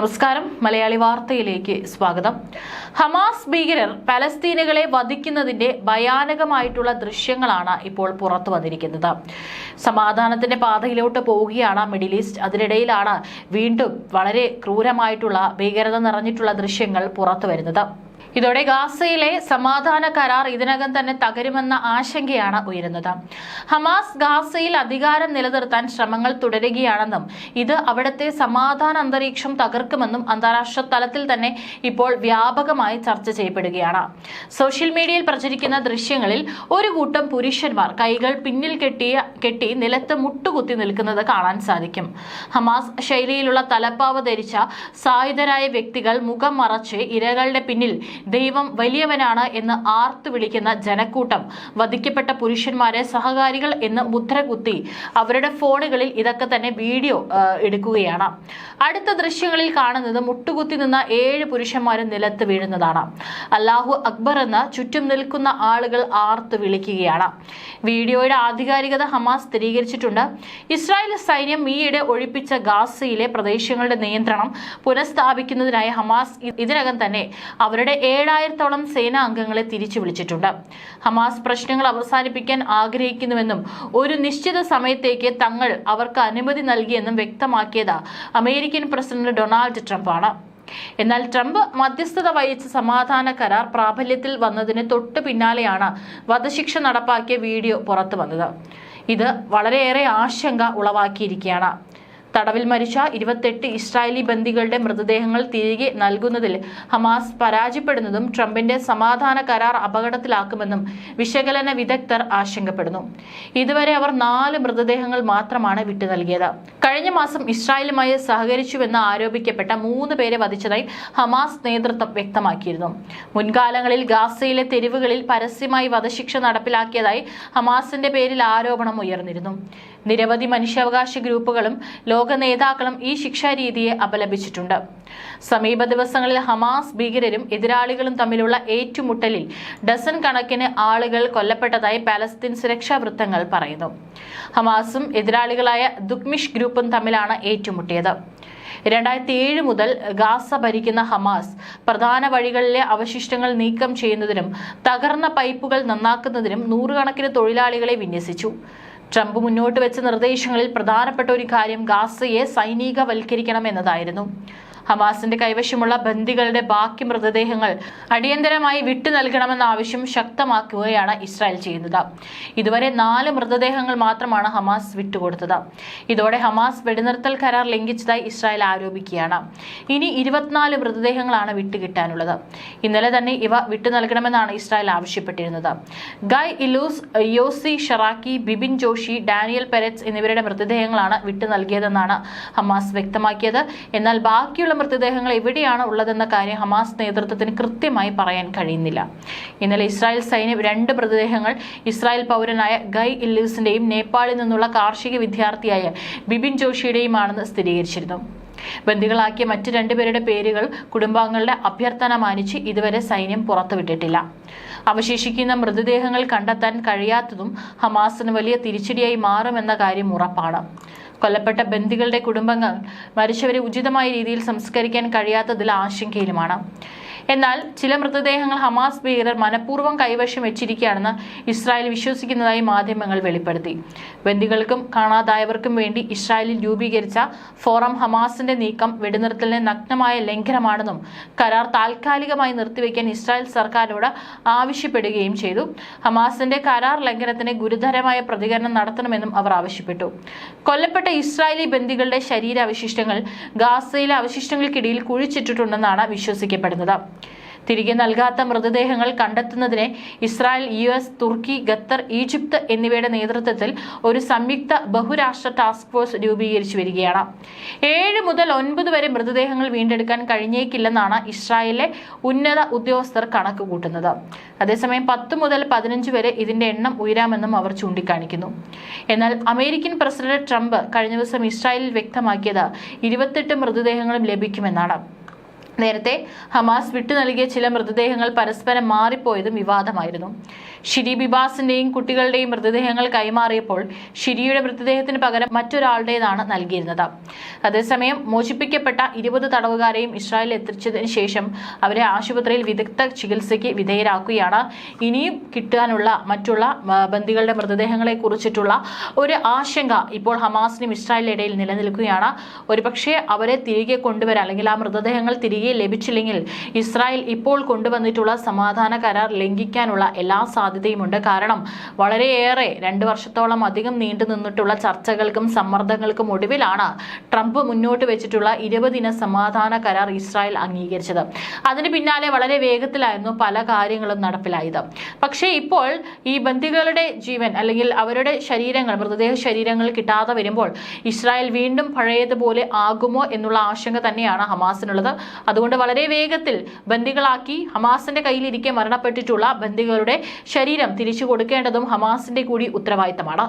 നമസ്കാരം. മലയാളി വാർത്തയിലേക്ക് സ്വാഗതം. ഹമാസ് ഭീകരർ പലസ്തീനുകളെ വധിക്കുന്നതിന്റെ ഭയാനകമായിട്ടുള്ള ദൃശ്യങ്ങളാണ് ഇപ്പോൾ പുറത്തു വന്നിരിക്കുന്നത്. സമാധാനത്തിന്റെ പാതയിലോട്ട് പോവുകയാണ് മിഡിൽ ഈസ്റ്റ്. അതിനിടയിലാണ് വീണ്ടും വളരെ ക്രൂരമായിട്ടുള്ള ഭീകരത നിറഞ്ഞിട്ടുള്ള ദൃശ്യങ്ങൾ പുറത്തു വരുന്നത്. ഇതോടെ ഗാസയിലെ സമാധാന കരാർ ഇതിനകം തന്നെ തകരുമെന്ന ആശങ്കയാണ് ഉയരുന്നത്. ഹമാസ് ഗാസയിൽ അധികാരം നിലനിർത്താൻ ശ്രമങ്ങൾ തുടരുകയാണെന്നും ഇത് അവിടുത്തെ സമാധാന അന്തരീക്ഷം തകർക്കുമെന്നും അന്താരാഷ്ട്ര തലത്തിൽ തന്നെ ഇപ്പോൾ വ്യാപകമായി ചർച്ച ചെയ്യപ്പെടുകയാണ്. സോഷ്യൽ മീഡിയയിൽ പ്രചരിക്കുന്ന ദൃശ്യങ്ങളിൽ ഒരു കൂട്ടം പുരുഷന്മാർ കൈകൾ പിന്നിൽ കെട്ടിയ കെട്ടി നിലത്ത് മുട്ടുകുത്തി നിൽക്കുന്നത് കാണാൻ സാധിക്കും. ഹമാസ് ശൈലിയിലുള്ള തലപ്പാവ് ധരിച്ച സായുധരായ വ്യക്തികൾ മുഖം മറച്ച് ഇരകളുടെ പിന്നിൽ ദൈവം വലിയവനാണ് എന്ന് ആർത്തു വിളിക്കുന്ന ജനക്കൂട്ടം വധിക്കപ്പെട്ട പുരുഷന്മാരെ സഹകാരികൾ എന്ന് മുദ്ര കുത്തി അവരുടെ ഫോണുകളിൽ ഇതൊക്കെ തന്നെ വീഡിയോ എടുക്കുകയാണ്. അടുത്ത ദൃശ്യങ്ങളിൽ കാണുന്നത് മുട്ടുകുത്തി നിന്ന ഏഴ് പുരുഷന്മാരും നിലത്ത് വീഴുന്നതാണ്. അല്ലാഹു അക്ബർ എന്ന് ചുറ്റും നിൽക്കുന്ന ആളുകൾ ആർത്തു വിളിക്കുകയാണ്. വീഡിയോയുടെ ആധികാരികത ഹമാസ് സ്ഥിരീകരിച്ചിട്ടുണ്ട്. ഇസ്രായേൽ സൈന്യം ഈയിടെ ഒഴിപ്പിച്ച ഗാസയിലെ പ്രദേശങ്ങളുടെ നിയന്ത്രണം പുനഃസ്ഥാപിക്കുന്നതിനായി ഹമാസ് ഇതിനകം തന്നെ അവരുടെ ഏഴായിരത്തോളം സേനാ അംഗങ്ങളെ തിരിച്ചു വിളിച്ചിട്ടുണ്ട്. ഹമാസ് പ്രശ്നങ്ങൾ അവസാനിപ്പിക്കാൻ ആഗ്രഹിക്കുന്നുവെന്നും ഒരു നിശ്ചിത സമയത്തേക്ക് തങ്ങൾ അവർക്ക് അനുമതി നൽകിയെന്നും വ്യക്തമാക്കിയത് അമേരിക്കൻ പ്രസിഡന്റ് ഡൊണാൾഡ് ട്രംപാണ്. എന്നാൽ ട്രംപ് മധ്യസ്ഥത വഹിച്ച സമാധാന കരാർ പ്രാബല്യത്തിൽ വന്നതിന് തൊട്ടു പിന്നാലെയാണ് വധശിക്ഷ നടപ്പാക്കിയ വീഡിയോ പുറത്തു വന്നത്. ഇത് വളരെയേറെ ആശങ്ക ഉളവാക്കിയിരിക്കുകയാണ്. തടവിൽ മരിച്ച ഇരുപത്തെട്ട് ഇസ്രായേലി ബന്ദികളുടെ മൃതദേഹങ്ങൾ തിരികെ നൽകുന്നതിൽ ഹമാസ് പരാജയപ്പെടുന്നതും ട്രംപിന്റെ സമാധാന കരാർ അപകടത്തിലാക്കുമെന്നും വിശകലന വിദഗ്ധർ ആശങ്കപ്പെടുന്നു. ഇതുവരെ അവർ നാല് മൃതദേഹങ്ങൾ മാത്രമാണ് വിട്ടു നൽകിയത്. കഴിഞ്ഞ മാസം ഇസ്രായേലുമായി സഹകരിച്ചുവെന്ന് ആരോപിക്കപ്പെട്ട മൂന്ന് പേരെ വധിച്ചതായി ഹമാസ് നേതൃത്വം വ്യക്തമാക്കിയിരുന്നു. മുൻകാലങ്ങളിൽ ഗാസയിലെ തെരുവുകളിൽ പരസ്യമായി വധശിക്ഷ നടപ്പിലാക്കിയതായി ഹമാസിന്റെ പേരിൽ ആരോപണം ഉയർന്നിരുന്നു. നിരവധി മനുഷ്യാവകാശ ഗ്രൂപ്പുകളും ലോക നേതാക്കളും ഈ ശിക്ഷാരീതിയെ അപലപിച്ചിട്ടുണ്ട്. സമീപ ദിവസങ്ങളിൽ ഹമാസ് ഭീകരരും എതിരാളികളും തമ്മിലുള്ള ഏറ്റുമുട്ടലിൽ ഡസൻ കണക്കിന് ആളുകൾ കൊല്ലപ്പെട്ടതായി പാലസ്തീൻ സുരക്ഷാ വൃത്തങ്ങൾ പറയുന്നു. ഹമാസും എതിരാളികളായ ദുക്മിഷ് ഗ്രൂപ്പും തമ്മിലാണ് ഏറ്റുമുട്ടിയത്. രണ്ടായിരത്തി ഏഴ് മുതൽ ഗാസ ഭരിക്കുന്ന ഹമാസ് പ്രധാന വഴികളിലെ അവശിഷ്ടങ്ങൾ നീക്കം ചെയ്യുന്നതിനും തകർന്ന പൈപ്പുകൾ നന്നാക്കുന്നതിനും നൂറുകണക്കിന് തൊഴിലാളികളെ വിന്യസിച്ചു. ട്രംപ് മുന്നോട്ട് വെച്ച നിർദ്ദേശങ്ങളിൽ പ്രധാനപ്പെട്ട ഒരു കാര്യം ഗാസയെ സൈനികവൽക്കരിക്കണം എന്നതായിരുന്നു. ഹമാസിന്റെ കൈവശമുള്ള ബന്ദികളുടെ ബാക്കി മൃതദേഹങ്ങൾ അടിയന്തരമായി വിട്ടു നൽകണമെന്ന ആവശ്യം ശക്തമാക്കുകയാണ് ഇസ്രായേൽ ചെയ്യുന്നത്. ഇതുവരെ നാല് മൃതദേഹങ്ങൾ മാത്രമാണ് ഹമാസ് വിട്ടുകൊടുത്തത്. ഇതോടെ ഹമാസ് വെടിനിർത്തൽ കരാർ ലംഘിച്ചതായി ഇസ്രായേൽ ആരോപിക്കുകയാണ്. ഇനി ഇരുപത്തിനാല് മൃതദേഹങ്ങളാണ് വിട്ടുകിട്ടാനുള്ളത്. ഇന്നലെ തന്നെ ഇവ വിട്ടു നൽകണമെന്നാണ് Israel ആവശ്യപ്പെട്ടിരുന്നത്. Guy Iluz Yossi Sharabi Bipin Joshi Daniel Peretz എന്നിവരുടെ മൃതദേഹങ്ങളാണ് വിട്ടു നൽകിയതെന്നാണ് ഹമാസ് വ്യക്തമാക്കിയത്. എന്നാൽ ബാക്കിയുള്ള മൃതദേഹങ്ങൾ എവിടെയാണ് ഉള്ളതെന്ന കാര്യം ഹമാസ് നേതൃത്വത്തിന് കൃത്യമായി പറയാൻ കഴിയുന്നില്ല. ഇന്നലെ ഇസ്രായേൽ സൈന്യം രണ്ട് മൃതദേഹങ്ങൾ ഇസ്രായേൽ പൗരനായ ഗൈ ഇല്ലൂസിന്റെയും നേപ്പാളിൽ നിന്നുള്ള കാർഷിക വിദ്യാർത്ഥിയായ ബിബിൻ ജോഷിയുടെയുമാണെന്ന് സ്ഥിരീകരിച്ചിരുന്നു. ബന്ധികളാക്കിയ മറ്റു രണ്ടുപേരുടെ പേരുകൾ കുടുംബാംഗങ്ങളുടെ അഭ്യർത്ഥന മാനിച്ച് ഇതുവരെ സൈന്യം പുറത്തുവിട്ടിട്ടില്ല. അവശേഷിക്കുന്ന മൃതദേഹങ്ങൾ കണ്ടെത്താൻ കഴിയാത്തതും ഹമാസിന് വലിയ തിരിച്ചടിയായി മാറുമെന്ന കാര്യം ഉറപ്പാണ്. കൊല്ലപ്പെട്ട ബന്ദികളുടെ കുടുംബങ്ങൾ മരിച്ചവരെ ഉചിതമായ രീതിയിൽ സംസ്കരിക്കാൻ കഴിയാത്തതിൽ ആശങ്കയിലുമാണ്. എന്നാൽ ചില മൃതദേഹങ്ങൾ ഹമാസ് ഭീകരർ മനഃപൂർവം കൈവശം വെച്ചിരിക്കുകയാണെന്ന് ഇസ്രായേൽ വിശ്വസിക്കുന്നതായി മാധ്യമങ്ങൾ വെളിപ്പെടുത്തി. ബന്ദികൾക്കും കാണാതായവർക്കും വേണ്ടി ഇസ്രായേലിൽ രൂപീകരിച്ച ഫോറം ഹമാസിന്റെ നീക്കം വെടിനിർത്തലിനെ നഗ്നമായ ലംഘനമാണെന്നും കരാർ താൽക്കാലികമായി നിർത്തിവെക്കാൻ ഇസ്രായേൽ സർക്കാരിനോട് ആവശ്യപ്പെടുകയും ചെയ്തു. ഹമാസിന്റെ കരാർ ലംഘനത്തിന് ഗുരുതരമായ പ്രതികരണം നടത്തണമെന്നും അവർ ആവശ്യപ്പെട്ടു. കൊല്ലപ്പെട്ട ഇസ്രായേലി ബന്ദികളുടെ ശരീരാവശിഷ്ടങ്ങൾ ഗാസയിലെ അവശിഷ്ടങ്ങൾക്കിടയിൽ കുഴിച്ചിട്ടിട്ടുണ്ടെന്നാണ് വിശ്വസിക്കപ്പെടുന്നത്. തിരികെ നൽകാത്ത മൃതദേഹങ്ങൾ കണ്ടെത്തുന്നതിന് Israel U S Turkey Qatar Egypt എന്നിവയുടെ നേതൃത്വത്തിൽ ഒരു സംയുക്ത ബഹുരാഷ്ട്ര ടാസ്ക് ഫോഴ്സ് രൂപീകരിച്ചു വരികയാണ്. ഏഴ് മുതൽ ഒൻപത് വരെ മൃതദേഹങ്ങൾ വീണ്ടെടുക്കാൻ കഴിഞ്ഞേക്കില്ലെന്നാണ് ഇസ്രായേലിലെ ഉന്നത ഉദ്യോഗസ്ഥർ കണക്ക് കൂട്ടുന്നത് അതേസമയം പത്ത് മുതൽ പതിനഞ്ച് വരെ ഇതിന്റെ എണ്ണം ഉയരാമെന്നും അവർ ചൂണ്ടിക്കാണിക്കുന്നു. എന്നാൽ അമേരിക്കൻ പ്രസിഡന്റ് ട്രംപ് കഴിഞ്ഞ ദിവസം ഇസ്രായേലിൽ വ്യക്തമാക്കിയത് ഇരുപത്തെട്ട് മൃതദേഹങ്ങളും ലഭിക്കുമെന്നാണ്. ഹമാസ് വിട്ടു നൽകിയ ചില മൃതദേഹങ്ങൾ പരസ്പരം മാറിപ്പോയതും വിവാദമായിരുന്നു. ഷിരി ബിബാസിന്റെയും കുട്ടികളുടെയും മൃതദേഹങ്ങൾ കൈമാറിയപ്പോൾ ഷിരിയുടെ മൃതദേഹത്തിന് പകരം മറ്റൊരാളുടേതാണ് നൽകിയിരുന്നത്. അതേസമയം മോചിപ്പിക്കപ്പെട്ട ഇരുപത് തടവുകാരെയും ഇസ്രായേലിൽ എത്തിച്ചതിന് ശേഷം അവരെ ആശുപത്രിയിൽ വിദഗ്ധ ചികിത്സയ്ക്ക് വിധേയരാക്കുകയാണ്. ഇനിയും കിട്ടാനുള്ള മറ്റുള്ള ബന്ദികളുടെ മൃതദേഹങ്ങളെ കുറിച്ചിട്ടുള്ള ഒരു ആശങ്ക ഇപ്പോൾ ഹമാസിനും ഇസ്രായേലിനിടയിൽ നിലനിൽക്കുകയാണ്. ഒരുപക്ഷെ അവരെ തിരികെ കൊണ്ടുവരാൻ അല്ലെങ്കിൽ ആ മൃതദേഹങ്ങൾ തിരികെ ലഭിച്ചില്ലെങ്കിൽ ഇസ്രായേൽ ഇപ്പോൾ കൊണ്ടുവന്നിട്ടുള്ള സമാധാന കരാർ ലംഘിക്കാനുള്ള എല്ലാ സാധ്യതയുമുണ്ട്. കാരണം വളരെയേറെ രണ്ട് വർഷത്തോളം അധികം നീണ്ടു നിന്നിട്ടുള്ള ചർച്ചകൾക്കും സമ്മർദ്ദങ്ങൾക്കും ഒടുവിലാണ് ട്രംപ് മുന്നോട്ട് വെച്ചിട്ടുള്ള ഇരുപതിന സമാധാന കരാർ ഇസ്രായേൽ അംഗീകരിച്ചത്. അതിന് പിന്നാലെ വളരെ വേഗത്തിലായിരുന്നു പല കാര്യങ്ങളും നടപ്പിലായത്. പക്ഷേ ഇപ്പോൾ ഈ ബന്ദികളുടെ ജീവൻ അല്ലെങ്കിൽ അവരുടെ ശരീരങ്ങൾ മൃതദേഹ ശരീരങ്ങൾ കിട്ടാതെ വരുമ്പോൾ ഇസ്രായേൽ വീണ്ടും പഴയതുപോലെ ആകുമോ എന്നുള്ള ആശങ്ക തന്നെയാണ് ഹമാസിനുള്ളത്. അതുകൊണ്ട് വളരെ വേഗത്തിൽ ബന്ദികളാക്കി ഹമാസിന്റെ കയ്യിലിരിക്കെ മരണപ്പെട്ടിട്ടുള്ള ബന്ദികളുടെ ശരീരം തിരിച്ചു കൊടുക്കേണ്ടതും ഹമാസിന്റെ കൂടി ഉത്തരവാദിത്തമാണ്.